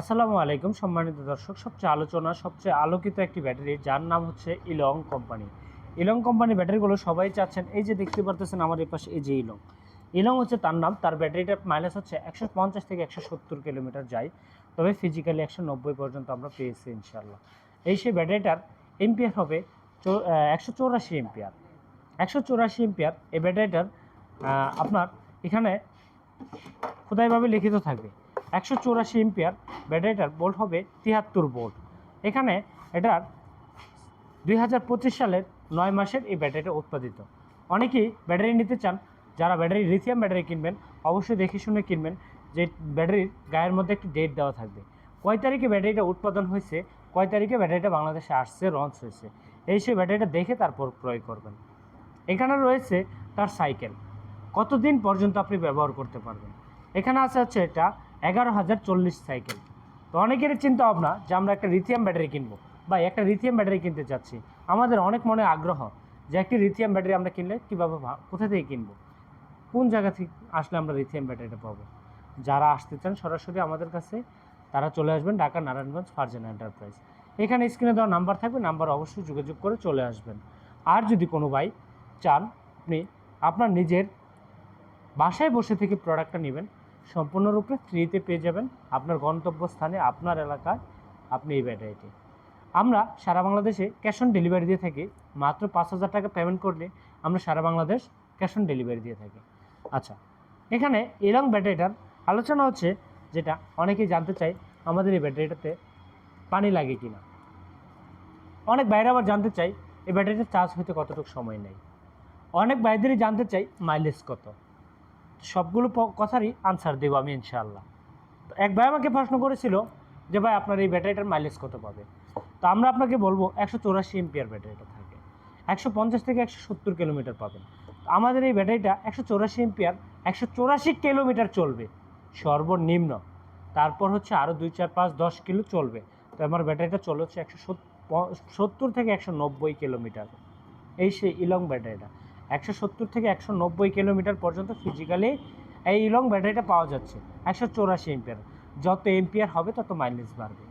আসসালামু আলাইকুম, সম্মানিত দর্শক। সবচেয়ে আলোচনা, সবচেয়ে আলোকিত একটি ব্যাটারি, যার নাম হচ্ছে ইলং কোম্পানি। ইলং কোম্পানি ব্যাটারিগুলো সবাই চাচ্ছেন, এই যে দেখতে পারতেছেন আমার এই পাশে এই যে ইলং। ইলং হচ্ছে তার নাম, তার ব্যাটারিটার মাইলেজ হচ্ছে একশো পঞ্চাশ থেকে একশো সত্তর কিলোমিটার যায়, তবে ফিজিক্যালি একশো নব্বই পর্যন্ত আমরা পেয়েছি ইনশাল্লাহ এই সেই ব্যাটারিটার এমপিআর হবে একশো চৌরাশি এমপিআর। একশো চৌরাশি এমপিআর, এই ব্যাটারিটার আপনার এখানে খোদাইভাবে লিখিত থাকবে। একশো চৌরাশি এমপিআর ব্যাটারিটার বোল্ট হবে তিয়াত্তর বোল্ট এখানে এটার দুই হাজার পঁচিশ সালের নয় মাসের এই ব্যাটারিটা উৎপাদিত। অনেকেই ব্যাটারি নিতে চান, যারা ব্যাটারি লিথিয়াম ব্যাটারি কিনবেন, অবশ্যই দেখে শুনে কিনবেন যে ব্যাটারির গায়ের মধ্যে একটি ডেট দেওয়া থাকবে। কয় তারিখে ব্যাটারিটা উৎপাদন হয়েছে? কয় তারিখে ব্যাটারিটা বাংলাদেশে আসছে লঞ্চ হয়েছে? এই সেই ব্যাটারিটা দেখে তারপর ক্রয় করবেন। এখানে রয়েছে তার সাইকেল কতদিন পর্যন্ত আপনি ব্যবহার করতে পারবেন? এখানে আছে হচ্ছে এটা এগারো হাজার চল্লিশ সাইকেল। তো অনেকেরই চিন্তা ভাবনা যে আমরা একটা লিথিয়াম ব্যাটারি কিনবো বা একটা লিথিয়াম ব্যাটারি কিনতে চাচ্ছি। আমাদের অনেক মনে আগ্রহ যে একটি লিথিয়াম ব্যাটারি আমরা কিনলে কীভাবে কোথা থেকে কিনবো? কোন জায়গা থেকে আসলে আমরা লিথিয়াম ব্যাটারিটা পাবো? যারা আসতে চান সরাসরি আমাদের কাছে, তারা চলে আসবেন ঢাকা নারায়ণগঞ্জ ফার্জেন এন্টারপ্রাইজ এখানে স্ক্রিনে দেওয়া নাম্বার থাকবে নাম্বার অবশ্যই যোগাযোগ করে চলে আসবেন। আর যদি কোনো ভাই চান, আপনি আপনার নিজের বাসায় বসে থেকে প্রোডাক্টটা নেবেন সম্পূর্ণরূপে ফ্রিতে পেয়ে যাবেন আপনার গন্তব্যস্থানে, আপনার এলাকায় আপনি এই ব্যাটারিটি। আমরা সারা বাংলাদেশে ক্যাশ অন ডেলিভারি দিয়ে থাকি। মাত্র পাঁচ হাজার টাকা পেমেন্ট করলে আমরা সারা বাংলাদেশ ক্যাশ অন ডেলিভারি দিয়ে থাকি। আচ্ছা এখানে এরং ব্যাটারিটার আলোচনা হচ্ছে যেটা অনেকেই জানতে চাই আমাদের এই ব্যাটারিটাতে পানি লাগে কি না অনেক বাইরে আবার জানতে চাই এই ব্যাটারিটা চার্জ হতে কতটুকু সময় নেয়। অনেক বাইরেরই জানতে চাই মাইলেজ কত। সবগুলো কথারই আনসার দেবো আমি, ইনশাআল্লাহ। তো এক ভাই আমাকে প্রশ্ন করেছিল যে, ভাই, আপনার এই ব্যাটারিটার মাইলেজ কত পাবে? তো আমরা আপনাকে বলব, একশো চৌরাশি এমপিআর ব্যাটারিটা থাকে। একশো পঞ্চাশ থেকে একশো সত্তর কিলোমিটার পাবেন। আমাদের এই ব্যাটারিটা একশো চৌরাশি এমপিআর একশো চৌরাশি কিলোমিটার চলবে। সর্বনিম্ন। তারপর হচ্ছে আরও দুই, চার, পাঁচ, দশ কিলো চলবে। তো আমার ব্যাটারিটা চলে হচ্ছে একশো সত্তর থেকে একশো নব্বই কিলোমিটার এই সেই ইলং ব্যাটারিটা একশো সত্তর থেকে একশো নব্বই কিলোমিটার পর্যন্ত ফিজিক্যালি এই লং ব্যাটারিটা পাওয়া যাচ্ছে। একশো চৌরাশি এমপিআর যত এমপিআর হবে, তত মাইলেজ বাড়বে।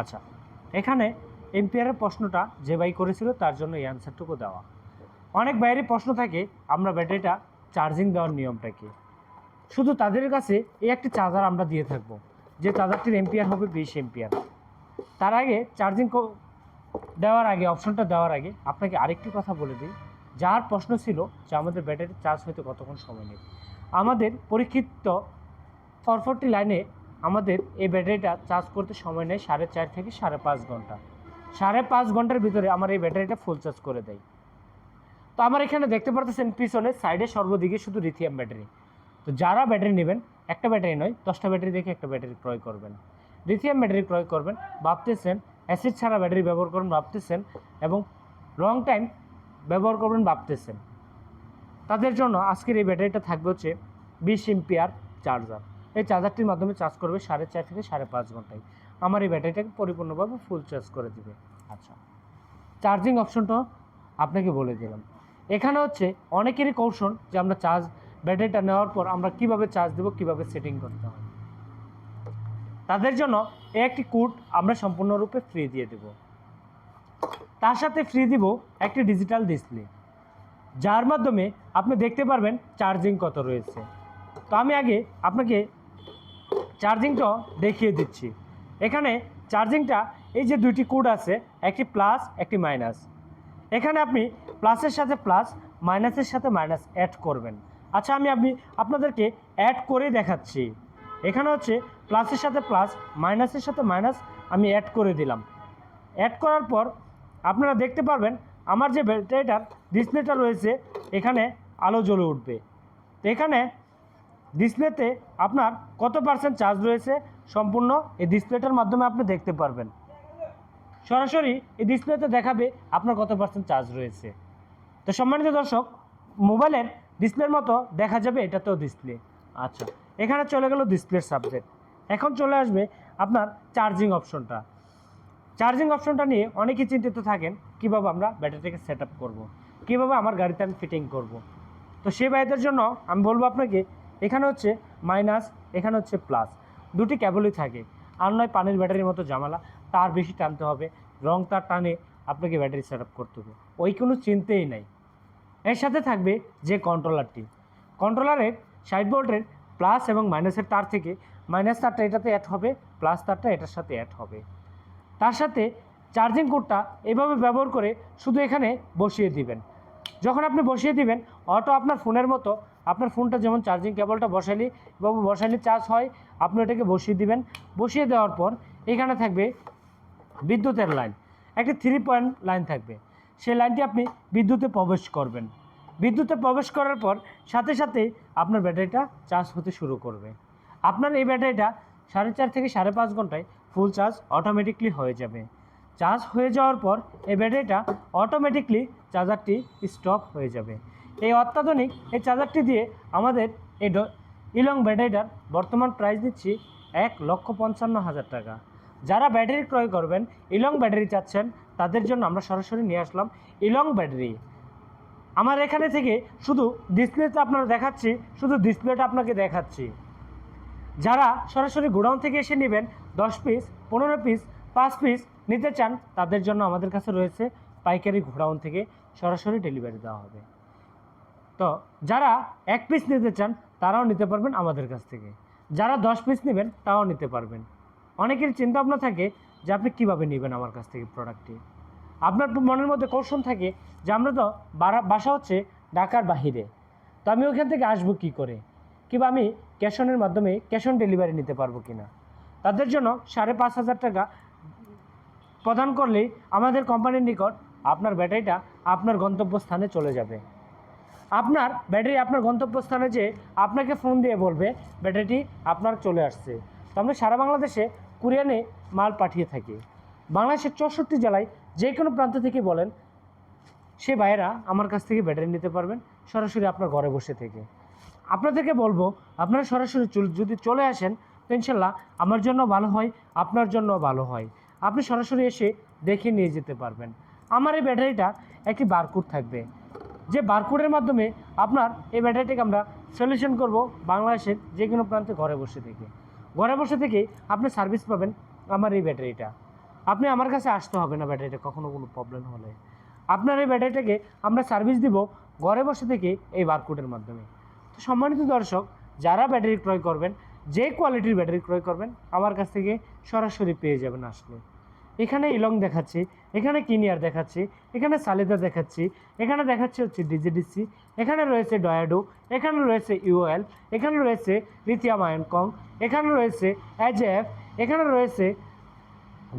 আচ্ছা এখানে এমপিআরের প্রশ্নটা যে ভাই করেছিল, তার জন্য এই অ্যান্সারটুকু দেওয়া। অনেক বাইরে প্রশ্ন থাকে, আমরা ব্যাটারিটা চার্জিং দেওয়ার নিয়মটা কি? শুধু তাদের কাছে এই একটি চার্জার আমরা দিয়ে থাকব, যে চার্জারটির এমপিআর হবে বিশ এমপিআর তার আগে চার্জিং দেওয়ার আগে অপশনটা দেওয়ার আগে, আপনাকে আরেকটি কথা বলে দিই। যার প্রশ্ন ছিল যে আমাদের ব্যাটারি চার্জ হতে কতক্ষণ সময় নেবে। আমাদের পরীক্ষিত ফরফরটি লাইনে আমাদের এই ব্যাটারিটা চার্জ করতে সময় নেয় সাড়ে চার থেকে সাড়ে পাঁচ ঘণ্টা। সাড়ে পাঁচ ঘণ্টার ভিতরে আমার এই ব্যাটারিটা ফুল চার্জ করে দেয়। তো আমার এখানে দেখতে পারতেছেন, পিছনে সাইডে সর্বদিকে শুধু লিথিয়াম ব্যাটারি তো যারা ব্যাটারি নেবেন, একটা ব্যাটারি নয়, দশটা ব্যাটারি দেখে একটা ব্যাটারি ক্রয় করবেন। লিথিয়াম ব্যাটারি ক্রয় করবেন, ভাবতেছেন অ্যাসিড ছাড়া ব্যাটারি ব্যবহার করবেন ভাবতেছেন, এবং লং টাইম ব্যবহার করবেন ভাবতেছেন। তাদের জন্য আজকের এই ব্যাটারিটা থাকবে হচ্ছে বিশ এমপিআর চার্জার। এই চার্জারটির মাধ্যমে চার্জ করবে সাড়ে চার থেকে সাড়ে পাঁচ ঘন্টায়। আমার এই ব্যাটারিটাকে পরিপূর্ণভাবে ফুল চার্জ করে দিবে। আচ্ছা। চার্জিং অপশনটা আপনাকে বলে দিলাম। এখানে হচ্ছে অনেকেরই কৌশল যে আমরা চার্জ ব্যাটারিটা নেওয়ার পর আমরা কীভাবে চার্জ দেবো, কীভাবে সেটিং করতে হয়। তাদের জন্য একটি কোড আমরা সম্পূর্ণরূপে ফ্রি দিয়ে দেব। তার সাথে ফ্রি দিব একটি ডিজিটাল ডিসপ্লে যার মাধ্যমে আপনি দেখতে পারবেন চার্জিং কত রয়েছে। তো আমি আগে আপনাকে চার্জিংটা দেখিয়ে দিচ্ছি। এখানে চার্জিংটা এই যে দুইটি কোড আছে, একটি প্লাস একটি মাইনাস এখানে আপনি প্লাসের সাথে প্লাস মাইনাসের সাথে মাইনাস অ্যাড করবেন। আচ্ছা আমি আপনি, আপনাদেরকে অ্যাড করে দেখাচ্ছি। এখানে হচ্ছে প্লাসের সাথে প্লাস মাইনাসের সাথে মাইনাস আমি অ্যাড করে দিলাম। অ্যাড করার পর আপনারা দেখতে পারবেন, আমার যে ব্যাটারিটার ডিসপ্লেটা রয়েছে, এখানে আলো জ্বলে উঠবে। তো এখানে ডিসপ্লেতে আপনার কত পার্সেন্ট চার্জ রয়েছে সম্পূর্ণ এই ডিসপ্লেটার মাধ্যমে আপনি দেখতে পারবেন। সরাসরি এই ডিসপ্লেতে দেখাবে আপনার কত পার্সেন্ট চার্জ রয়েছে। তো সম্মানিত দর্শক, মোবাইলের ডিসপ্লের মতো দেখা যাবে এটাতেও ডিসপ্লে। আচ্ছা এখানে চলে গেল ডিসপ্লের সাবজেক্ট। এখন চলে আসবে আপনার চার্জিং অপশনটা চার্জিং অপশনটা নিয়ে অনেকেই চিন্তিত থাকেন, কীভাবে আমরা ব্যাটারিটাকে সেট আপ করব, কীভাবে আমার গাড়িতে আমি ফিটিং করব। তো সেই ভাইদের জন্য আমি বলব আপনাকে, এখানে হচ্ছে মাইনাস এখানে হচ্ছে প্লাস দুটি ক্যাবলই থাকে, আর নয় পানির ব্যাটারির মতো ঝামেলা। তার বেশি টানতে হবে, রং তার টানে আপনাকে ব্যাটারি সেট করতে হবে। ওই কোনো চিন্তেই নাই। এর সাথে থাকবে যে কন্ট্রোলারটি কন্ট্রোলারের সাইড বোল্টের প্লাস এবং মাইনাসের তার থেকে মাইনাস তারটা এটাতে অ্যাড হবে প্লাস তারটা এটার সাথে অ্যাড হবে। তার সাথে চার্জিং কোডটা এভাবে ব্যবহার করে শুধু এখানে বসিয়ে দিবেন। যখন আপনি বসিয়ে দিবেন অটো আপনার ফোনের মতো, আপনার ফোনটা যেমন চার্জিং কেবলটা বসালি বা বসালি চার্জ হয়, আপনি এটাকে বসিয়ে দিবেন। বসিয়ে দেওয়ার পর এখানে থাকবে বিদ্যুতের লাইন একটি থ্রি পয়েন্ট লাইন থাকবে। সেই লাইনটি আপনি বিদ্যুতে প্রবেশ করবেন। বিদ্যুতে প্রবেশ করার পর সাথে সাথে আপনার ব্যাটারিটা চার্জ হতে শুরু করবে। আপনার এই ব্যাটারিটা সাড়ে চার থেকে সাড়ে পাঁচ ঘন্টায় ফুল চার্জ অটোমেটিকলি হয়ে যাবে। চার্জ হয়ে যাওয়ার পর এই ব্যাটারিটা অটোমেটিকলি চার্জারটি স্টপ হয়ে যাবে। এই অত্যাধুনিক এই চার্জারটি দিয়ে আমাদের এই ইলং ব্যাটারিটার বর্তমান প্রাইস দিচ্ছি এক লক্ষ পঞ্চান্ন হাজার টাকা। যারা ব্যাটারি ক্রয় করবেন, ইলং ব্যাটারি চাচ্ছেন, তাদের জন্য আমরা সরাসরি নিয়ে আসলাম ইলং ব্যাটারি। আমার এখানে থেকে শুধু ডিসপ্লেতে আপনারা দেখাচ্ছি, শুধু ডিসপ্লেটা আপনাকে দেখাচ্ছি। যারা সরাসরি গোডাউন থেকে এসে নেবেন, দশ পিস পনেরো পিস পাঁচ পিস নিতে চান, তাদের জন্য আমাদের কাছে রয়েছে পাইকারি গোডাউন থেকে সরাসরি ডেলিভারি দেওয়া হবে। তো যারা এক পিস নিতে চান, তারাও নিতে পারবেন আমাদের কাছ থেকে। যারা দশ পিস নেবেন তাও নিতে পারবেন। অনেকের চিন্তা ভাবনা থাকে যে আপনি কীভাবে নেবেন আমার কাছ থেকে প্রোডাক্টটি আপনার মনের মধ্যে কৌশল থাকে যে আমরা তো বাসা হচ্ছে ঢাকার বাহিরে। তো আমি ওখান থেকে আসব কী করে? কিংবা আমি ক্যাশ অনের মাধ্যমে ক্যাশ অন ডেলিভারি নিতে পারব কিনা? তাদের জন্য সাড়ে পাঁচ হাজার টাকা প্রদান করলেই আমাদের কোম্পানির নিকট আপনার ব্যাটারিটা আপনার গন্তব্যস্থানে চলে যাবে। আপনার ব্যাটারি আপনার গন্তব্যস্থানে যে আপনাকে ফোন দিয়ে বলবে, ব্যাটারিটি আপনার চলে আসছে। তো আমরা সারা বাংলাদেশে কুরিয়ানে মাল পাঠিয়ে থাকি। বাংলাদেশের চৌষট্টি জেলায় যে কোনো প্রান্ত থেকে বলেন, সে ভাইয়েরা আমার কাছ থেকে ব্যাটারি নিতে পারবেন, সরাসরি আপনার ঘরে বসে থেকে। আপনাদেরকে বলব, আপনারা সরাসরি যদি চলে আসেন, তো ইনশাল্লাহ আমার জন্য ভালো হয়, আপনার জন্য ভালো হয়। আপনি সরাসরি এসে দেখে নিয়ে যেতে পারবেন। আমার এই ব্যাটারিটা একটি বারকোড থাকবে। যে বারকোডের মাধ্যমে আপনার এই ব্যাটারিটাকে আমরা সলিউশন করব বাংলাদেশের যে কোনো প্রান্তে ঘরে বসে থেকে। ঘরে বসে থেকে আপনি সার্ভিস পাবেন আমার এই ব্যাটারিটা। আপনি আমার কাছে আসতে হবে না ব্যাটারিটা, কখনো কোনো প্রবলেম হলে। আপনার এই ব্যাটারিটাকে আমরা সার্ভিস দিব ঘরে বসে থেকে এই বারকোডের মাধ্যমে। তো সম্মানিত দর্শক, যারা ব্যাটারি ক্রয় করবেন, যে কোয়ালিটির ব্যাটারি ক্রয় করবেন, আমার কাছ থেকে সরাসরি পেয়ে যাবেন আসলে। এখানে ইলং দেখাচ্ছি, এখানে কিনিয়ার দেখাচ্ছি, এখানে সালেদা দেখাচ্ছি, এখানে দেখাচ্ছি হচ্ছে ডিজিডিসি, এখানে রয়েছে ডয়াডো, এখানে রয়েছে ইউএল, এখানে রয়েছে লিথিয়াম আয়ন কং এখানে রয়েছে অ্যাজেফ এখানে রয়েছে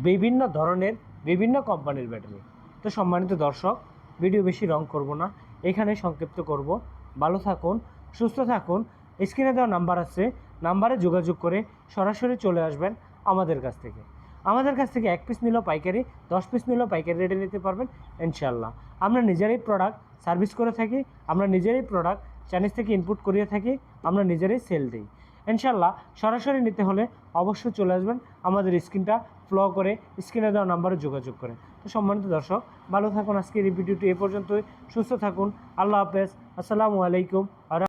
বিভিন্ন ধরনের, বিভিন্ন কোম্পানির ব্যাটারি। তো সম্মানিত দর্শক, ভিডিও বেশি রং করব না, এখানে সংক্ষিপ্ত করব। ভালো থাকুন সুস্থ থাকুন। স্ক্রিনে দেওয়া নাম্বার আছে। নাম্বারে যোগাযোগ করে সরাসরি চলে আসবেন আমাদের কাছ থেকে। আমাদের কাছ থেকে এক পিস নিলেও পাইকারি, দশ পিস নিলেও পাইকারি রেটে নিতে পারবেন ইনশাল্লাহ আমরা নিজেরাই প্রোডাক্ট সার্ভিস করে থাকি, আমরা নিজেরাই প্রোডাক্ট চাইনিজ থেকে ইনপুট করিয়ে থাকি, আমরা নিজেরাই সেল দিই। ইনশাল্লাহ সরাসরি নিতে হলে অবশ্যই চলে আসবেন। আমাদের স্ক্রিনটা ফ্লো করে স্ক্রিনে দেওয়া নাম্বারে যোগাযোগ করে। তো সম্মানিত দর্শক, ভালো থাকুন আজকের এই ভিডিওটি এ পর্যন্তই। সুস্থ থাকুন। আল্লাহ হাফেজ। আসসালামু আলাইকুম। আর